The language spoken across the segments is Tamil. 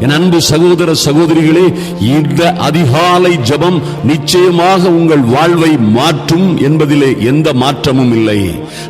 என் அன்பு சகோதர சகோதரிகளே இந்த அதிகாலை ஜபம் நிச்சயமாக உங்கள் வாழ்வை மாற்றும் என்பதிலே எந்த மாற்றமும் இல்லை.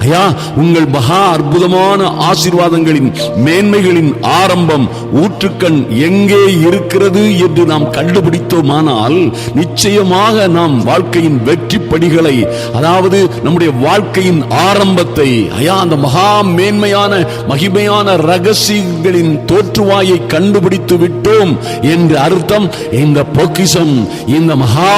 ஐயா உங்கள் மகா அற்புதமான ஆசீர்வாதங்களின் மேன்மைகளின் ஆரம்பம் ஊற்றுக்கண் எங்கே இருக்கிறது என்று நாம் கண்டுபிடித்தோமானால் நிச்சயமாக நாம் வாழ்க்கையின் வெற்றி படிகளை அதாவது நம்முடைய வாழ்க்கையின் ஆரம்பத்தை ஐயா அந்த மகா மேன்மையான மகிமையான ரகசியங்களின் தோற்றுவாயை கண்டுபிடி முடித்து விட்டோம் என்று அர்த்தம். இந்த பொக்கிசம் இந்த மகா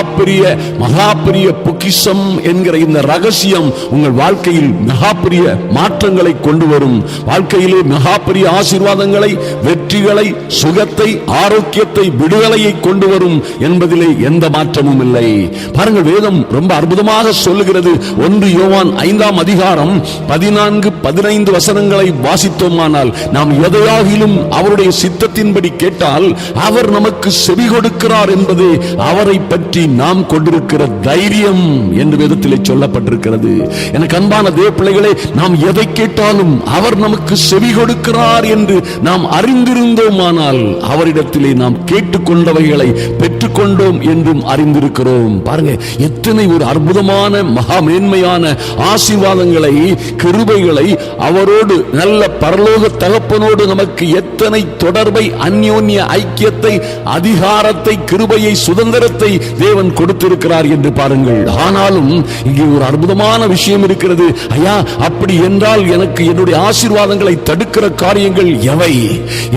பெரிய பொக்கிசம் என்கிற இந்த ரகசியம் உங்கள் வாழ்க்கையில் மகாபெரிய மாற்றங்களை கொண்டு வரும். வாழ்க்கையிலே மகாபெரிய ஆசீர்வாதங்களை வெற்றிகளை சுகத்தை ஆரோக்கியத்தை விடுதலையை கொண்டு வரும் என்பதிலே எந்த மாற்றமும் இல்லை. பாருங்கள் வேதம் ரொம்ப அற்புதமாக சொல்லுகிறது. ஒன்று யோவான் ஐந்தாம் அதிகாரம் பதினான்கு பதினைந்து வசனங்களை வாசித்தோமானால் நாம் எதையாகிலும் அவருடைய சித்தத்தின்படி கேட்டால் அவர் நமக்கு செவி கொடுக்கிறார் என்பது அவரை பற்றி நாம் கொண்டிருக்கிற தைரியம் என்று விதத்திலே சொல்லப்பட்டிருக்கிறது. எனக்கு அன்பான தேவ பிள்ளைகளே நாம் எதை கேட்டாலும் அவர் நமக்கு செவி கொடுக்கிறார் என்று நாம் அறிந்திருந்தோமானால் அவரிடத்திலே நாம் கேட்டுக்கொண்டவைகளை பெற்றுக்கொண்டோம் என்றும் அறிந்திருக்கிறோம். பாருங்க எத்தனை ஒரு அற்புதமான மகா மேன்மையான ஆசீர்வாதங்களை கிருபைகளை அவரோடு நல்ல பரலோக தகப்பனோடு நமக்கு எத்தனை தொடர்பை அந்யோன்ய ஐக்கியத்தை அதிகாரத்தை கிருபையை சுதந்திரத்தை தேவன் கொடுத்திருக்கிறார் என்று பாருங்கள். ஆனாலும் இங்கே ஒரு அற்புதமான விஷயம் இருக்கிறது. ஐயா அப்படி என்றால் எனக்கு என்னுடைய ஆசீர்வாதங்களை தடுக்கிற காரியங்கள் எவை?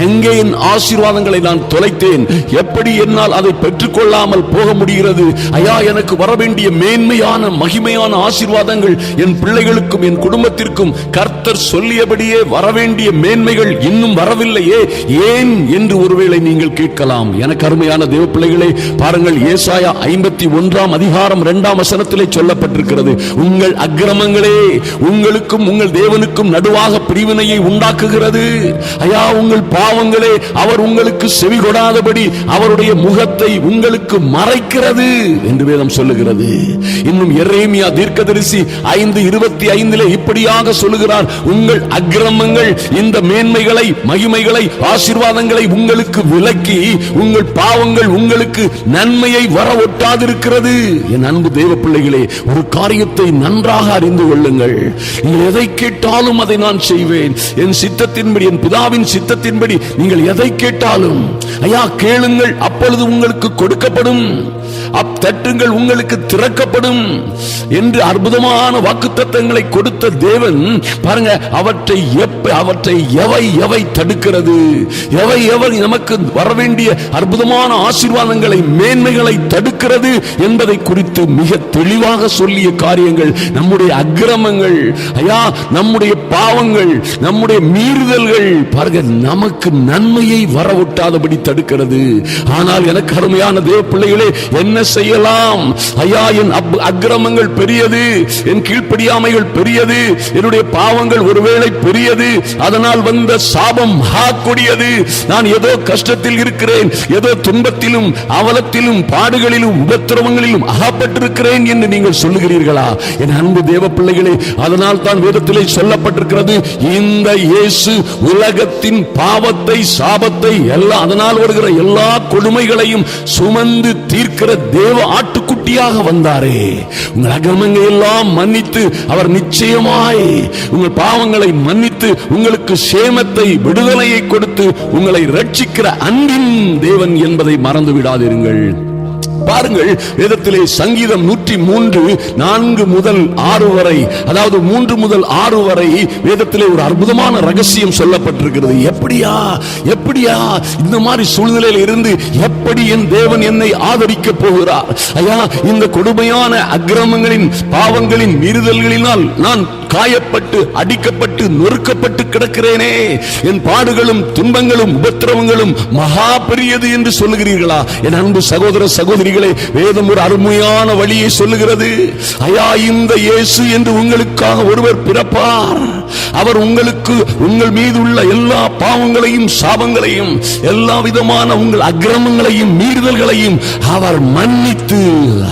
எங்கே என் ஆசீர்வாதங்களை நான் தொலைத்தேன்? எப்படி என்னால் அதை பெற்றுக்கொள்ளாமல் போக முடிகிறது? ஐயா எனக்கு வர வேண்டிய மேன்மையான மகிமையான ஆசீர்வாதங்கள் என் பிள்ளைகளுக்கும் என் குடும்பத்திற்கும் கர்த்தர் சொல்லியபடியே வர வரவேண்டிய மேன்மைகள் இன்னும் வரவில்லையே. ஏன் என்று ஒருவேளை நீங்கள் கேட்கலாம். எனக்கு அருமையான தேவ பிள்ளைகளே பாருங்கள் ஏசாயா ஐம்பத்தி ஒன்றாம் அதிகாரம் இரண்டாம் வசனத்திலே சொல்லப்பட்டிருக்கிறது. உங்கள் அக்கிரமங்களே உங்களுக்கும் உங்கள் தேவனுக்கும் நடுவாக பிரிவினையை உண்டாக்குகிறது. ஐயா உங்கள் பாவங்களே அவர் உங்களுக்கு செவி கொடாதபடி அவருடைய முகத்தை உங்களுக்கு மறைக்கிறது என்று வேதம் சொல்லுகிறது. இன்னும் எரேமியா தீர்க்கதரிசி ஐந்து இருபத்தி ஐந்திலே இப்படியாக சொல்லுகிறார். உங்கள் அக்கிரமங்கள் நீங்கள் இந்த மேன்மைகளை மகிமைகளை ஆசீர்வாதங்களை உங்களுக்கு விலக்கி உங்கள் பாவங்கள் உங்களுக்கு நன்மையை வர ஒட்டாதிருக்கிறது என் அன்பு தேவ பிள்ளைகளே ஒரு காரியத்தை நன்றாக அறிந்து கொள்ளுங்கள். நீங்கள் எதை கேட்டாலும் அதை நான் செய்வேன். என் சித்தத்தின்படி என் பிதாவின் சித்தத்தின்படி நீங்கள் எதை கேட்டாலும் ஐயா கேளுங்கள் அப்பொழுது உங்களுக்கு கொடுக்கப்படும். அத்தட்டுங்கள் உங்களுக்கு திறக்கப்படும். என்று அற்புதமான வாக்குத்தத்தங்களை கொடுத்த தேவன் பாருங்க அவற்றை எப்ப அவற்றை எவை எவை தடுக்கிறது? எவை எவை நமக்கு வரவேண்டிய அற்புதமான ஆசீர்வாதங்களை மேன்மைகளை தடுக்கிறது என்பதை குறித்து மிக தெளிவாக சொல்லிய காரியங்கள் நம்முடைய அக்கிரமங்கள் ஐயா நம்முடைய பாவங்கள் நம்முடைய மீறுதல்கள் பாருங்க நமக்கு நன்மையை வரவொட்டாதபடி தடுக்கிறது. ஆனால் எனக்கு அருமையான தேவ பிள்ளைகளே என்ன செய்யலாம்? ஐயா என் அப்- அக்கிரமங்கள் பெரியது என் கீழ்ப்படியாமைகள் பெரியது என்னுடைய பாவங்கள் ஒருவேளை பெரியது அதனால் வந்த சாபம் கொடியது நான் ஏதோ கஷ்டத்தில் இருக்கிறேன் ஏதோ துன்பத்திலும் அவலத்திலும் பாடுகளிலும் உபத்திரவங்களிலும் அகப்பட்டிருக்கிறேன் என்று நீங்கள் சொல்லுகிறீர்களா? என் அன்பு தேவ பிள்ளைகளே அதனால் தான் வேதத்திலே சொல்லப்பட்டிருக்கிறது இந்த இயேசு உலகத்தின் பாவத்தை சாபத்தை எல்லாம் அதனால் வருகிற எல்லா கொடுமைகளையும் சுமந்து தீர்க்கிற தேவ ஆட்டுக்குட்டியாக வந்தாரே. உங்கள் அகமங்களை எல்லாம் மன்னித்து அவர் நிச்சயமாய் உங்கள் பாவங்களை மன்னித்து உங்களுக்கு சேமத்தை விடுதலையை கொடுத்து உங்களை ரட்சிக்கிற அன்பின் தேவன் என்பதை மறந்து விடாதிருங்கள் பாருங்கள் வேதத்திலே சங்கீதம் நூற்றி மூன்று நான்கு முதல் ஆறு வரை அதாவது மூன்று முதல் ஆறு வரை வேதத்திலே ஒரு அற்புதமான ரகசியம் சொல்லப்பட்டிருக்கிறது. எப்படியா? எப்படியா? இந்த மாதிரி சூழ்நிலையில் இருந்து எப்படி என் தேவன் என்னை ஆதரிக்க போகிறார்? ஐயா இந்த கொடுமையான அக்கிரமங்களின் பாவங்களின் மீறுதல்களினால் நான் காயப்பட்டு அடிக்கப்பட்டு நொறுக்கப்பட்டு கிடக்கிறேனே. என் பாடுகளும் துன்பங்களும் உபத்திரவங்களும் மகா பெரியது என்று சொல்லுகிறீர்களா? என் அன்பு சகோதர சகோதரி பிள்ளைகளே வேதம் ஒரு அருமையான வழியை சொல்லுகிறது. ஐயா இந்த இயேசு என்று உங்களுக்காக ஒருவர் பிறப்பார். அவர் உங்களுக்கு உங்கள் மீது உள்ள எல்லா பாவங்களையும் சாபங்களையும் எல்லா விதமான உங்கள் அக்கிரமங்களையும் மீறுதல்களையும் அவர் மன்னித்து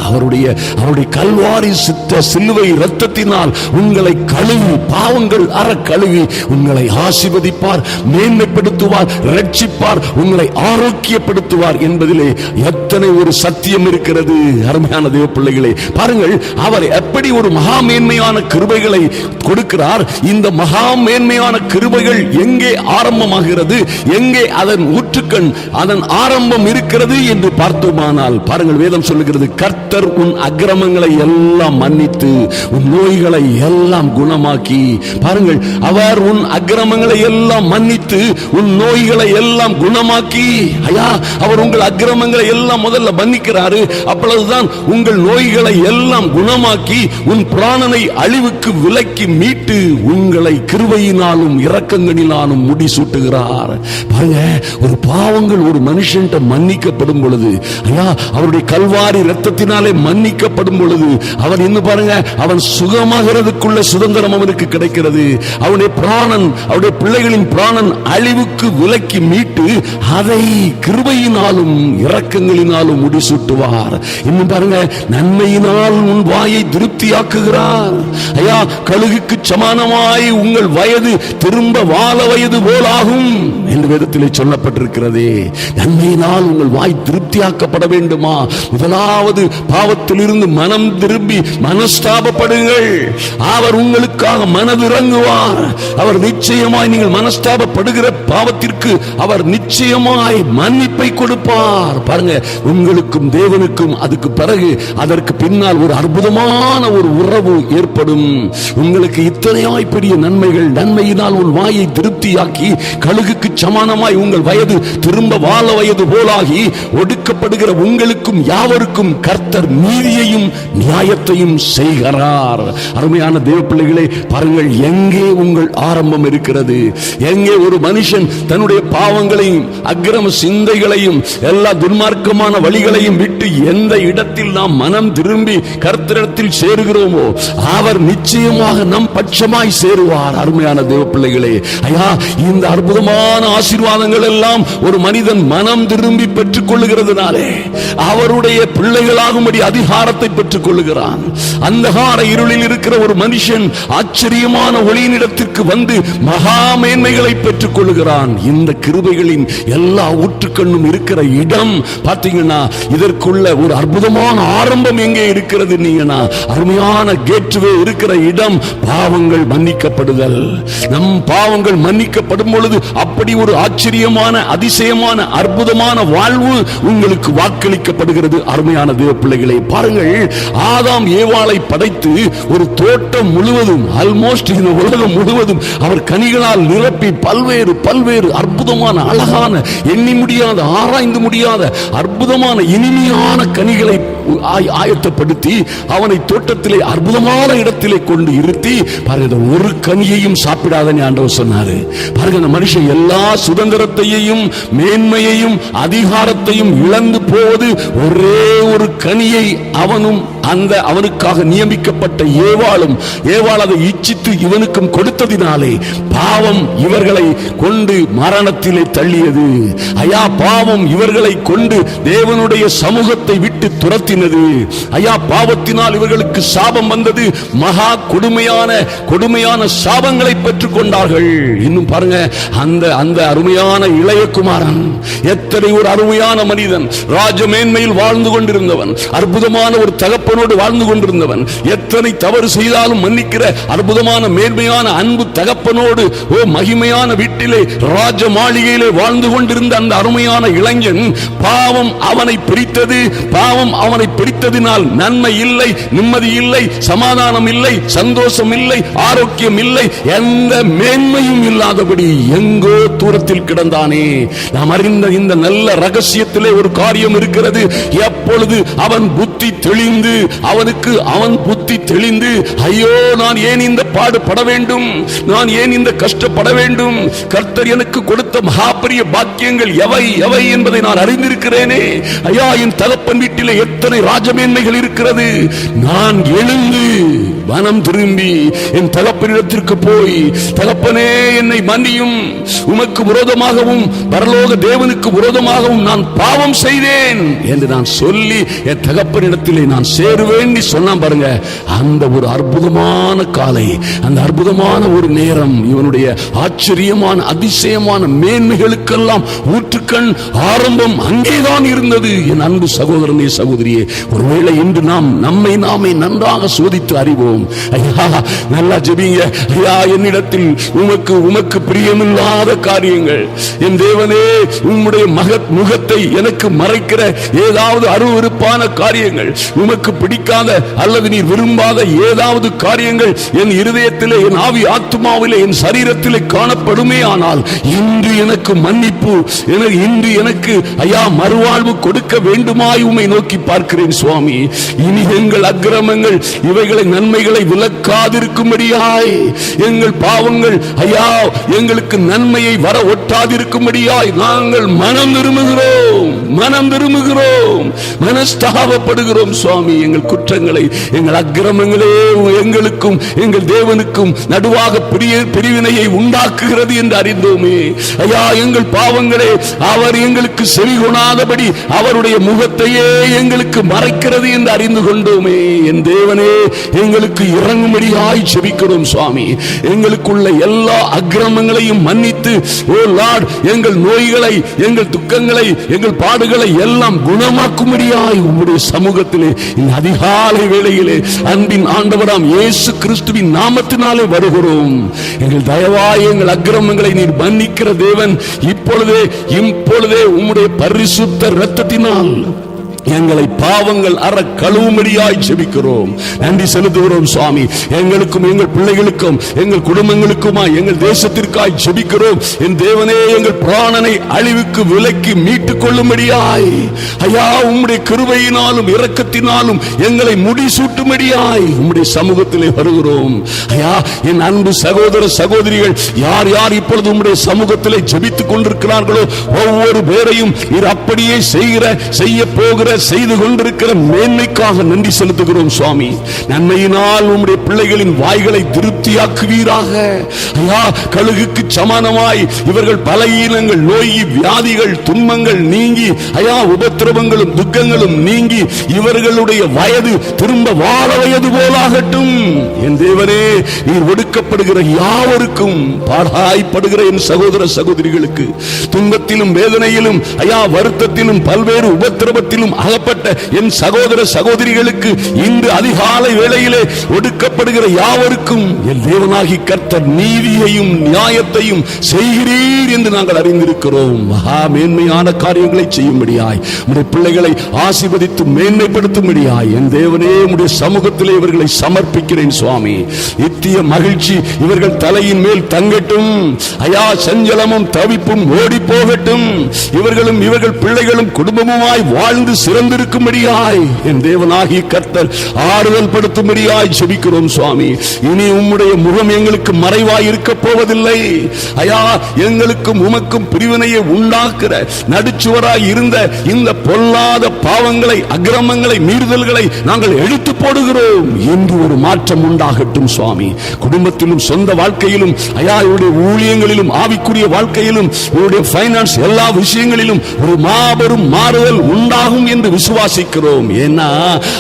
அவருடைய அவருடைய கல்வாரி சித்த சிலுவை இரத்தத்தினால் உங்களை கழுவி பாவங்கள் அற கழுவி உங்களை ஆசிர்வதிப்பார் மேன்மைப்படுத்துவார் ரட்சிப்பார் உங்களை ஆரோக்கியப்படுத்துவார் என்பதிலே எத்தனை ஒரு சத்தியம் இருக்கிறது. அருமையான தேவ பிள்ளைகளே பாருங்கள் அவர் எப்படி ஒரு மகா மேன்மையான கிருபைகளை கொடுக்கிறார். இந்த மகா மேன்மையான கிருபைகள் எங்கே ஆரம்பமாகிறது? எங்கே அதன் ஊற்றுக்கண் அதன் ஆரம்பம் இருக்கிறது என்று பார்த்தோமானால் பாருங்கள் வேதம் சொல்லுகிறது கர்த்தர் உன் அக்கிரமங்களை எல்லாம் மன்னித்து உன் நோய்களை எல்லாம் குணமாக்கி. பாருங்கள் அவர் உன் அக்கிரமங்களை எல்லாம் மன்னித்து உன் நோய்களை எல்லாம் குணமாக்கி. ஐயா அவர் உங்கள் அக்கிரமங்களை எல்லாம் முதல்ல மன்னிக்கிறார். அப்பொழுதுதான் உங்கள் நோய்களை எல்லாம் குணமாக்கி உன் பிராணனை அழிவுக்கு விலக்கி மீட்டு உங்களை கிருவையினாலும் இரக்கங்களினாலும் முடிசூட்டுகிறார். பாருங்க ஒரு பாவங்கள் ஒரு மனுஷன் மன்னிக்கப்படும் பொழுது ஐயா அவருடைய கல்வாரி ரத்தத்தினாலே மன்னிக்கப்படும் பொழுது அவன் இன்னும் பாருங்க அவன் சுகமாகிறதுக்குள்ள சுதந்திரம் அவனுக்கு கிடைக்கிறது. அவனுடைய பிராணன் அவருடைய பிள்ளைகளின் பிராணன் அழிவுக்கு விலக்கி மீட்டு அதை கிருபையினாலும் இரக்கங்களினாலும் முடிசூட்டுவார் இன்னும் பாருங்க நன்மையினால் உன் வாயை திருப்தியாக்குகிறார். ஐயா கழுகுக்கு சமானமாய் உங்கள் வயது திரும்ப வாழ வயது போலாகும் என்று வேதத்திலே சொல்லப்பட்டிருக்கிறதே. நன்மையினால் உங்கள் வாய் திருப்தியாக்கப்பட வேண்டுமா? முதலாவது பாவத்திலிருந்து மனம் திரும்பி மனஸ்தாபப்படுங்கள். அவர் உங்களுக்காக மனதிறங்குவார். அவர் நிச்சயமாய் நீங்கள் மனஸ்தாபப்படுகிற பாவத்திற்கு அவர் நிச்சயமாய் மன்னிப்பை கொடுப்பார். பாருங்க உங்களுக்கும் தேவனுக்கும் அதுக்கு பிறகு அதற்கு பின்னால் ஒரு அற்புதமான ஒரு உறவு ஏற்படும். உங்களுக்கு இத்தனையாய் பெரிய நன்மைகள் நன்மையினால் உன் வாயை திருப்தியாக்கி கழுகுக்கு சமானமாய் உங்கள் வயது திரும்ப வாழ வயது போலாகி ஒடுக்கப்படுகிற உங்களுக்கும் யாவருக்கும் கர்த்தர் நீதியையும் நியாயத்தையும் செய்கிறார். அருமையான தேவ பிள்ளைகளே பாருங்கள் எங்கே உங்கள் ஆரம்பம் இருக்கிறது? எங்கே ஒரு மனுஷன் தன்னுடைய பாவங்களையும் அக்கிரம சிந்தைகளையும் எல்லா துன்மார்க்கமான வழிகளையும் விட்டு எந்த இடத்தில் நாம் மனம் திரும்பி கர்த்தரிடத்தில் சேருகிறோமோ அவர் நிச்சயமாக நம் பட்சமாய் சேருவார். அருமையான தேவ பிள்ளைகளே ஐயா இந்த அற்புதமான ஆசீர்வாதங்கள் எல்லாம் ஒரு மனிதன் மனம் திரும்பி பெற்றுக் கொள்ளுகிறதுனாலே அவருடைய பிள்ளைகளாகும்படி அதிகாரத்தை பெற்றுக் கொள்ளுகிறான் அந்தகார இருளில் இருக்கிற ஒரு மனுஷன் ஆச்சரியமான ஒளியினிடத்திற்கு வந்து மகா மேன்மைகளை பெற்றுக் கொள்ளுகிறான் இந்த கிருபைகளின் எல்லா ஊற்றுக்கண்ணும் இருக்கிற இடம் பார்த்தீங்கன்னா இதற்கு உங்களுக்குள்ள ஒரு அற்புதமான ஆரம்பம் எங்கே இருக்கிறது நீங்கன்னா அருமையான கேட்வே இருக்கிற இடம் பாவங்கள் மன்னிக்கப்படுதல். நம் பாவங்கள் மன்னிக்கப்படும் பொழுது அப்படி ஒரு ஆச்சரியமான அதிசயமான அற்புதமான வாழ்வு உங்களுக்கு வாக்களிக்கப்படுகிறது. அருமையான தேவ பிள்ளைகளை பாருங்கள். ஆதாம் ஏவாளை படைத்து ஒரு தோட்டம் முழுவதும் ஆல்மோஸ்ட் இந்த உலகம் முழுவதும் அவர் கனிகளால் நிரப்பி பல்வேறு பல்வேறு அற்புதமான அழகான எண்ணி முடியாத ஆராய்ந்து முடியாத அற்புதமான இனிமையான கனிகளை ஆயத்தப்படுத்தி அவனை தோட்டத்திலே அற்புதமான இடத்திலே கொண்டு இருத்தி பாருங்க ஒரு கனியையும் சாப்பிடாதன்னு ஆண்டவர் சொன்னாரு. பாருங்க அந்த மனுஷன் எல்லா சுதந்திரத்தையும் மேன்மையையும் அதிகாரத்தையும் இழந்து போவது ஒரே ஒரு கனியை அவனும் அந்த அவனுக்காக நியமிக்கப்பட்ட ஏவாளும் ஏவாள் அதை இச்சித்து இவனுக்கும் கொடுத்ததினாலே பாவம் இவர்களை கொண்டு மரணத்திலே தள்ளியது. ஐயா பாவம் இவர்களை கொண்டு தேவனுடைய சமூகத்தை விட்டு துரத்தினது. ஐயா பாவத்தினால் இவர்களுக்கு சாபம் வந்தது. மகா கொடுமையான கொடுமையான சாபங்களை பெற்றுக் கொண்டார்கள் இன்னும் பாருங்க அந்த அந்த அருமையான இளையகுமாரன் எத்தனை ஒரு அருமையான மனிதன் ராஜ மேன்மையில் வாழ்ந்து கொண்டிருந்தவன் அற்புதமான ஒரு தேவனோடு வாழ்ந்து கொண்டிருந்தவன். எத்தனை தவறு செய்தாலும் மன்னிக்கிற அற்புதமான மேன்மையான அன்பு தகப்பனோடு ஓ மகிமையான வீட்டிலே ராஜ மாளிகையிலே வாழ்ந்து கொண்டிருந்த அந்த அருமையான இளைஞன் பாவம் அவனை பிரித்தது பாவம் அவனை பிரித்ததினால் நன்மை இல்லை நிம்மதி இல்லை சமாதானம் இல்லை சந்தோஷம் இல்லை ஆரோக்கியம் இல்லை எந்த மேன்மையும் இல்லாதபடி எங்கோ தூரத்தில் கிடந்தானே. நாம் அறிந்த இந்த நல்ல ரகசியத்திலே ஒரு காரியம் இருக்கிறது. எப்பொழுது அவன் புத்தி தெளிந்து அவனுக்கு அவன் புத்தி தெளிந்து ஐயோ நான் ஏன் இந்த பாடுபட வேண்டும்? நான் ஏன் இந்த கஷ்டப்பட வேண்டும்? கர்த்தர் எனக்கு கொடுத்த மகாபரிய பாக்கியங்கள் எவை? எவை என்பதை நான் அறிந்திருக்கிறேனே. ஐயா என் தகப்பன் வீட்டிலே எத்தனை ராஜமேன்மைகள் இருக்கிறது? நான் எழுந்து வனம் திரும்பி என் தகப்பனிடத்திற்கு போய் தகப்பனே என்னை மன்னியும். உமக்கு விரோதமாகவும் பரலோக தேவனுக்கு விரோதமாகவும் நான் பாவம் செய்தேன் என்று நான் சொல்லி என் தகப்பனிடத்திலே நான் சேருவேன். சொன்னான் பாருங்க அந்த ஒரு அற்புதமான காலை அந்த அற்புதமான ஒரு நேரம் இவனுடைய ஆச்சரியமான அதிசயமான மேன்மைகளுக்கெல்லாம் ஊற்றுக்கண் ஆரம்பம் அங்கேதான் இருந்தது. என் அன்பு சகோதரனே சகோதரியே ஒருவேளை இன்று நாம் நம்மை நாமே நன்றாக சோதித்து அறிவோம். ஐயா நல்லா ஜெபிங்க. ஐயா என்னிடத்தில் உமக்கு உமக்கு பிரியமில்லாத காரியங்கள். என் தேவனே உம்முடைய மகத் முகத்தை எனக்கு மறைக்கிற ஏதாவது அருவருப்பான காரியங்கள். உமக்கு பிடிக்காத அல்லது நீ விரும்பாத ஏதாவது காரியங்கள் என் இருதயத்திலே என் ஆவி ஆத்மாவிலே என் சரீரத்திலே காணப்படுமே ஆனால் இன்று எனக்கு மன்னிப்பு இன்று எனக்கு ஐயா மறுவாழ்வு கொடுக்க வேண்டுமாய் உமை நோக்கி பார்க்கிறேன் சுவாமி. இனி எங்கள் அக்கிரமங்கள் இவைகளை நன்மைகளை விலக்காதிருக்கும்படியாய் எங்கள் பாவங்கள் ஐயா எங்களுக்கு நன்மையை வர ஒட்டாதிருக்கும்படியாய் நாங்கள் மனம் திரும்புகிறோம். மனம் திரும்புகிறோம். மனஸ்தாபப்படுகிறோம் சுவாமி. எங்கள் குற்றங்களை எங்கள் அக்கிரமங்களே எங்களுக்கும் எங்கள் தேவனுக்கும் நடுவாக பிரிய பிரிவினையை உண்டாக்குகிறது என்று அறிந்தோமே. ஐயா எங்கள் பாவங்களே அவர் எங்களுக்கு செவிகொணாதபடி அவருடைய முகத்தையே எங்களுக்கு மறைக்கிறது என்று அறிந்து கொண்டோமே. என் தேவனே எங்களுக்கு இறங்கும்படியாய் செபிக்கிறோம் சுவாமி. எங்களுக்குள்ள எல்லா அக்கிரமங்களையும் மன்னித்து ஓ லார்ட் எங்கள் நோய்களை எங்கள் துக்கங்களை எங்கள் பாடுகளை எல்லாம் குணமாக்கும்படியாய் உங்களுடைய சமூகத்திலே இந்த அதிகாலை வேளையிலே அன்பின் ஆண்டவராம் இயேசு கிறிஸ்துவின் நாமத்தினாலே வருகிறோம். எங்கள் தயவாய் எங்கள் அக்கிரமங்களை நீர் மன்னிக்கிற தேவன் இப்பொழுதே இப்பொழுதே உம்முடைய பரிசுத்த இரத்தத்தினால் எங்களை பாவங்கள் அற கழுவும்படியாய் ஜெபிக்கிறோம். நன்றி செலுத்துகிறோம் சுவாமி. எங்களுக்கும் எங்கள் பிள்ளைகளுக்கும் எங்கள் குடும்பங்களுக்குமா எங்கள் தேசத்திற்காய் ஜெபிக்கிறோம். என் தேவனே எங்கள் பிராணனை அழிவுக்கு விலக்கி மீட்டுக் கொள்ளும்படியாய். ஐயா உம்முடைய கிருபையினாலும் இரக்கத்தினாலும் எங்களை முடிசூட்டும்படியாய் உம்முடைய சமூகத்திலே வருகிறோம். ஐயா என் அன்பு சகோதர சகோதரிகள் யார் யார் இப்பொழுது உம்முடைய சமூகத்திலே ஜெபித்துக் கொண்டிருக்கிறார்களோ ஒவ்வொரு பேரையும் நீர் அப்படியே செய்கிற செய்ய போகிற செய்து கொண்டிருக்கிற மேன்மைக்காக நன்றி செலுத்துகிறோம் சுவாமி. நன்மையினால் உம்முடைய பிள்ளைகளின் வாய்களை திருப்தியாக்குவீராக. ஐயா கழுகுக்கு சமானமாய் இவர்கள் பலகீனங்கள் நோய் வியாதிகள் துன்பங்கள் நீங்கி ஐயா உபத்திரவங்களும் துக்கங்களும் நீங்கி இவர்களுடைய வயது திரும்ப வாழ வயது போலாகட்டும். என் தேவனே நீர் ஒடுக்கப்படுகிற யாவருக்கும் பாடாய்ப்படுகிற என் சகோதர சகோதரிகளுக்கு துன்பத்திலும் வேதனையிலும் ஐயா வருத்தத்திலும் பல்வேறு உபத்திரவத்திலும் அகப்பட்ட என் சகோதர சகோதரிகளுக்கு இன்று அதிகாலை வேளையிலே ஒடுக்கப்படுகிற யாவருக்கும் என் தேவனாகி கர்த்தர் நீதியையும் நியாயத்தையும் செய்கிறீர் என்று நாங்கள் அறிந்திருக்கிறோம். மகா மேன்மையான காரியங்களை செய்யும்படியாய். உடைய பிள்ளைகளை ஆசிர்வதித்து மேன்மைப்படுத்தும்படியாய். என் தேவனே உடைய சமூகத்திலே இவர்களை சமர்ப்பிக்கிறேன் சுவாமி. நித்திய மகிழ்ச்சி இவர்கள் தலையின் மேல் தங்கட்டும். ஐயா சஞ்சலமும் தவிப்பும் ஓடி போகட்டும் இவர்களும் இவர்கள் பிள்ளைகளும் குடும்பமுமாய் வாழ்ந்து திறந்திருக்கும்படியாய் என் தேவனாகி கர்த்தர் ஆறுதல் படுத்தும்படியாய் ஜெபிக்கிறோம் சுவாமி. இனி உம்முடைய முகம் எங்களுக்கு மறைவாய் இருக்க போவதில்லை. ஐயா எங்களுக்கும் உமக்கும் பிரிவினையை உண்டாக்குற நடுச்சுவராய் இருந்த இந்த பொல்லாத பாவங்களை அக்கிரமங்களை மீறுதல்களை நாங்கள் எடுத்து போடுகிறோம். என்று ஒரு மாற்றம் உண்டாகட்டும் சுவாமி. குடும்பத்திலும் சொந்த வாழ்க்கையிலும் ஐயா இவருடைய ஊழியங்களிலும் ஆவிக்குரிய வாழ்க்கையிலும் இவருடைய பைனான்ஸ் எல்லா விஷயங்களிலும் ஒரு மாபெரும் மாறுதல் உண்டாகும் என்று விசுவாசிக்கிறோம். ஏன்னா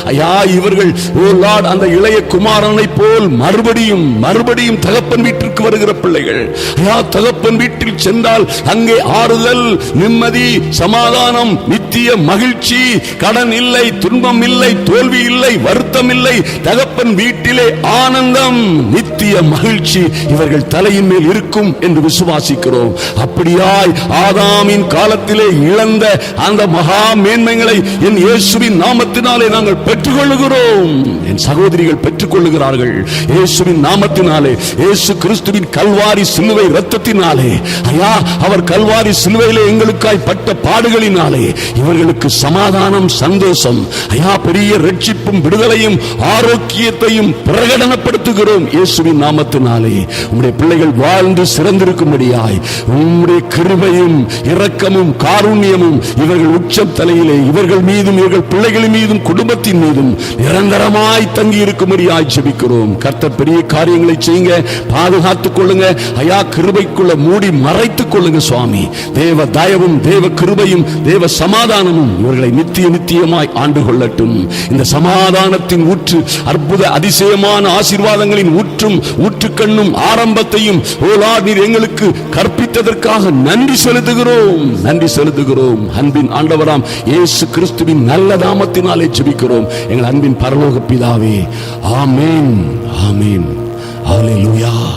ஐயா இவர்கள் ஓ லார்ட் அந்த இளைய குமாரனை போல் மறுபடியும் மறுபடியும் தகப்பன் வீட்டிற்கு வருகிற பிள்ளைகள். ஐயா தகப்பன் வீட்டில் சென்றால் அங்கே ஆறுதல் நிம்மதி சமாதானம் நித்திய மகிழ்ச்சி கடன் இல்லை துன்பம் இல்லை தோல்வி இல்லை வருத்தம் இல்லை தகப்பன் வீட்டிலே ஆனந்தம் நித்திய மகிழ்ச்சி இவர்கள் தலையின் மேல் இருக்கும் என்று விசுவாசிக்கிறோம். அப்படியாய் ஆதாமின் காலத்திலே இழந்த அந்த மகா மேன்மைகளை என் இயேசுவின் நாமத்தினாலே நாங்கள் பெற்றுக்கொள்ளுகிறோம். என் சகோதரிகள் பெற்றுக்கொள்ளுகிறார்கள். இயேசுவின் நாமத்தினாலே இயேசு கிறிஸ்துவின் கல்வாரி சிலுவை ரத்தத்தினாலே ஐயா அவர் கல்வாரி சிலுவையிலே எங்களுக்காய் பட்ட பாடுகளினாலே இவர்களுக்கு சமாதானம் சந்தோஷம். ஐயா பெரிய ரட்சிப்பும் விடுதலையும் ஆரோக்கிய ஆரோக்கியத்தையும் பிரகடனப்படுத்துகிறோம் இயேசுவின் நாமத்தினாலே. உம்முடைய பிள்ளைகள் வாழ்ந்து சிறந்திருக்கும்படியாய் உம்முடைய கிருபையும் இரக்கமும் காருண்யமும் இவர்கள் உச்சம் தலையிலே இவர்கள் மீதும் இவர்கள் பிள்ளைகளின் மீதும் குடும்பத்தின் மீதும் நிரந்தரமாய் தங்கி இருக்கும்படியாய் ஜெபிக்கிறோம். கர்த்தர் பெரிய காரியங்களை செய்யுங்க பாதுகாத்துக் கொள்ளுங்க. ஐயா கிருபைக்குள்ள மூடி மறைத்துக் கொள்ளுங்க சுவாமி. தேவ தயவும் தேவ கிருபையும் தேவ சமாதானமும் இவர்களை நித்திய நித்தியமாய் ஆண்டு கொள்ளட்டும். இந்த சமாதானத்தின் ஊற்று அற்புத அற்புத அதிசயமான ஆசீர்வாதங்களின் ஊற்றும் ஊற்றுக்கண்ணும் ஆரம்பத்தையும் ஓலா நீர் எங்களுக்கு கற்பித்ததற்காக நன்றி செலுத்துகிறோம். நன்றி செலுத்துகிறோம். அன்பின் ஆண்டவராம் இயேசு கிறிஸ்துவின் நல்ல நாமத்தினாலே ஜெபிக்கிறோம். எங்கள் அன்பின் பரலோக பிதாவே ஆமேன் ஆமேன். ஹalleluya.